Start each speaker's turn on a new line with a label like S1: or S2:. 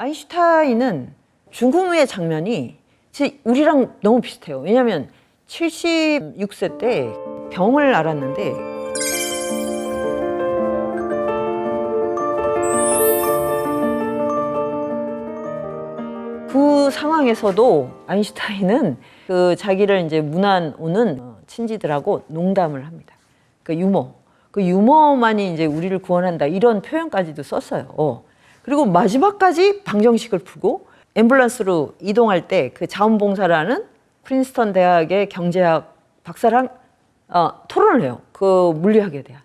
S1: 아인슈타인은 죽음의 장면이 우리랑 너무 비슷해요. 왜냐하면 76세 때 병을 앓았는데 그 상황에서도 아인슈타인은 그 자기를 이제 문안 오는 친지들하고 농담을 합니다. 그 유머. 그 유머만이 이제 우리를 구원한다. 이런 표현까지도 썼어요. 어. 그리고 마지막까지 방정식을 풀고 앰뷸런스로 이동할 때 그 자원봉사라는 프린스턴 대학의 경제학 박사랑 어, 토론을 해요. 그 물리학에 대한.